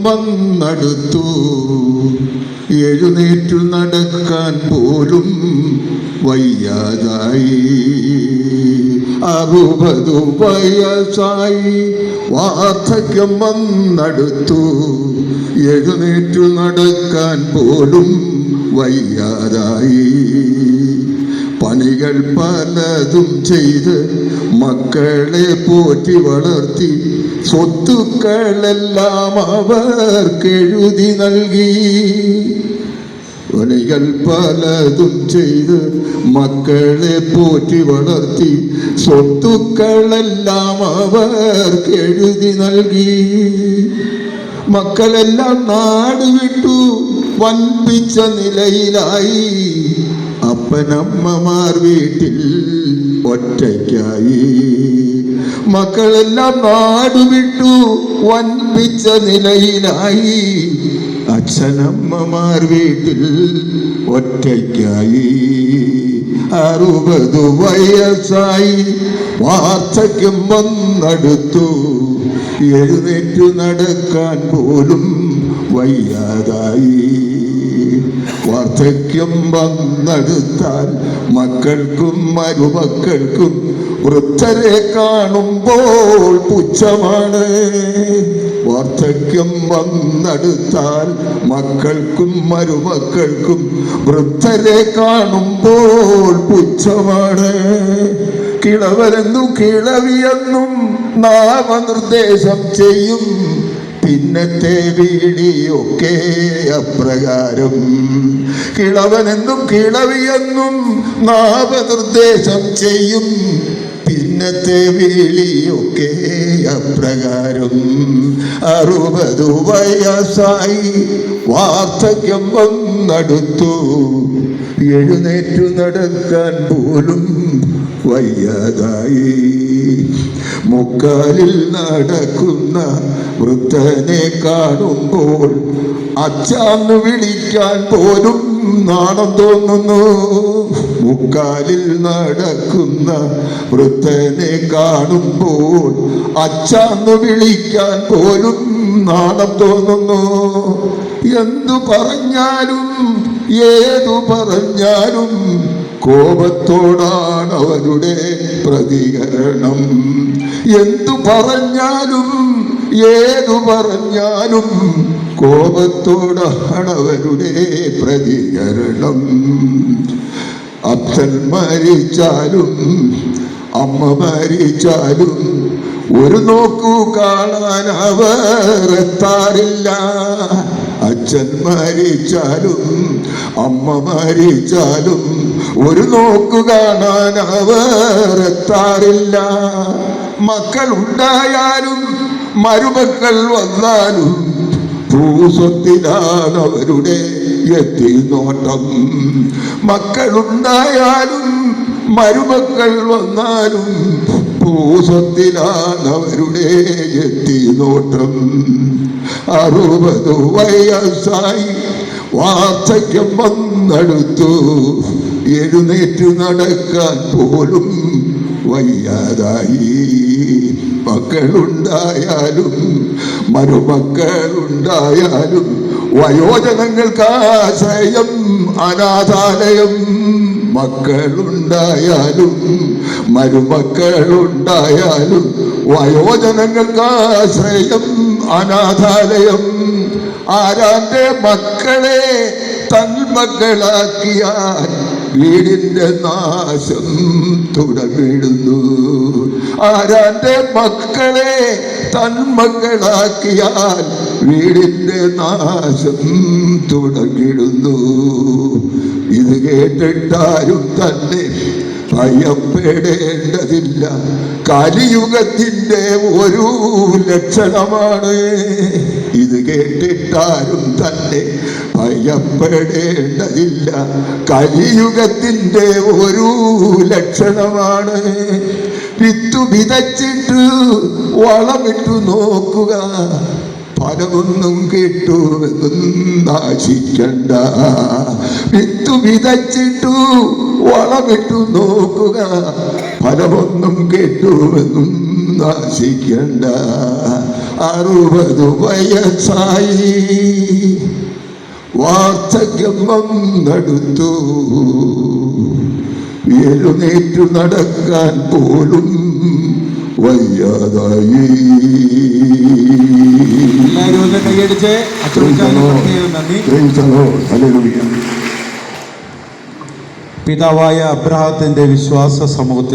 വന്നടുത്തു. എഴുന്നേറ്റു നടക്കാൻ പോലും വയ്യാതായി. അറുപതു വയസ്സായി വാർദ്ധക്യം വന്നടുത്തു. എഴുന്നേറ്റു നടക്കാൻ പോലും വയ്യാതായി. പണികൾ പലതും ചെയ്ത് മക്കളെ പോറ്റി വളർത്തി സ്വത്തുക്കളെല്ലാം അവർക്കെഴുതി നൽകി. പണികൾ പലതും ചെയ്ത് മക്കളെ പോറ്റി വളർത്തി സ്വത്തുക്കളെല്ലാം അവർക്കെഴുതി നൽകി. മക്കളെല്ലാം നാട് വിട്ടു വൻപിച്ച നിലയിലായി. അപ്പനമ്മമാർ വീട്ടിൽ ഒറ്റയ്ക്കായി. മക്കളെല്ലാം നാടുവിട്ടു വൻപിച്ച നിലയിലായി. അച്ഛനമ്മമാർ വീട്ടിൽ ഒറ്റയ്ക്കായി. അറുപത് വയസ്സായി വാർദ്ധക്യം വന്നടുത്തു. എഴുന്നേറ്റു നടക്കാൻ പോലും വയ്യാതായി. വാർദ്ധക്യം വന്നെടുത്താൽ മക്കൾക്കും മരുമക്കൾക്കും വൃദ്ധരെ കാണുമ്പോൾ പുച്ഛമാണ്. വാർദ്ധക്യം വന്നെടുത്താൽ മക്കൾക്കും മരുമക്കൾക്കും വൃദ്ധരെ കാണുമ്പോൾ പുച്ഛമാണ്. കിളവരെന്നും കിളവിയെന്നും നാമനിർദ്ദേശം ചെയ്യും. പിന്നത്തെ വീടിയൊക്കെ അപ്രകാരം. കിളവനെന്നും കിളവിയെന്നും നാമനിർദ്ദേശം ചെയ്യും. പിന്നത്തെ വിളിയൊക്കെ അപ്രകാരം അറുപതു വയസ്സായി വാർദ്ധക്യം വന്നടുത്തു. എഴുന്നേറ്റു നടക്കാൻ പോലും വയ്യാതായി. മുക്കാലിൽ നടക്കുന്ന വൃദ്ധനെ കാണുമ്പോൾ അച്ചാന്ന് വിളിക്കാൻ പോലും നാണം തോന്നുന്നു. മുക്കാലിൽ നടക്കുന്ന വൃത്തനെ കാണുമ്പോൾ അച്ചാന്ന് വിളിക്കാൻ പോലും നാണം തോന്നുന്നു. എന്തു പറഞ്ഞാലും ഏതു പറഞ്ഞാലും കോപത്തോടാണ് അവരുടെ പ്രതികരണം. എന്തു പറഞ്ഞാലും ഏതു പറഞ്ഞാലും കോപത്തോടാണ് അവരുടെ പ്രതികരണം. അച്ഛൻ മരിച്ചാലും അമ്മ മരിച്ചാലും ഒരു നോക്കു കാണാൻ അവർ എത്താറില്ല. അച്ഛൻ മരിച്ചാലും അമ്മ മരിച്ചാലും ഒരു നോക്കു കാണാൻ അവർ എത്താറില്ല. മക്കൾ ഉണ്ടായാലും മരുമക്കൾ വന്നാലും ഭൂസ്വത്തിലാണ് അവരുടെ എത്തി നോട്ടം മക്കളുണ്ടായാലും മരുമക്കൾ വന്നാലും ഭൂസ്വത്തിലാണ് അവരുടെ എത്തി നോട്ടം അറുപത് വയസ്സായി വാർദ്ധക്യം വന്നെടുത്തു. എഴുന്നേറ്റ് നടക്കാൻ പോലും വയ്യാതായി. മക്കളുണ്ടായാലും മരുമക്കളുണ്ടായാലും വയോജനങ്ങൾക്ക് ആശ്രയം അനാഥാലയം. മക്കളുണ്ടായാലും മരുമക്കളുണ്ടായാലും വയോജനങ്ങൾക്ക് ആശ്രയം അനാഥാലയം. ആരാന്റെ മക്കളെ തന്മക്കളാക്കിയാൽ വീടിന്റെ നാശം തുടങ്ങിടുന്നു ആരാന്റെ മക്കളെ തന്മക്കളാക്കിയാൽ വീടിന്റെ നാശം തുടങ്ങിടുന്നു. ഇത് കേട്ടിട്ടാരും തന്നെ ഭയപ്പെടേണ്ടതില്ല. കലിയുഗത്തിന്റെ ഒരു ലക്ഷണമാണ് ഇത് കേട്ടിട്ടാരും തന്നെ ഭയപ്പെടേണ്ടതില്ല. കലിയുഗത്തിന്റെ ഒരു ലക്ഷണമാണ് വിത്തു വിതച്ചിട്ട് വളമിട്ടു നോക്കുക. ഫലമൊന്നും കിട്ടുമെന്നും നാശിക്കണ്ട വിത്തു വിതച്ചിട്ടു വളമിട്ടു നോക്കുക. ഫലമൊന്നും കിട്ടുമെന്നും നാശിക്കണ്ട അറുപത് വയസ്സായി. വാർദ്ധക്യം വന്നെടുത്തു. എഴുന്നേറ്റു നടക്കാൻ പോലും വയ്യാതായി. പിതാവായ അബ്രഹത്തിന്റെ വിശ്വാസ സമൂഹത്തിൽ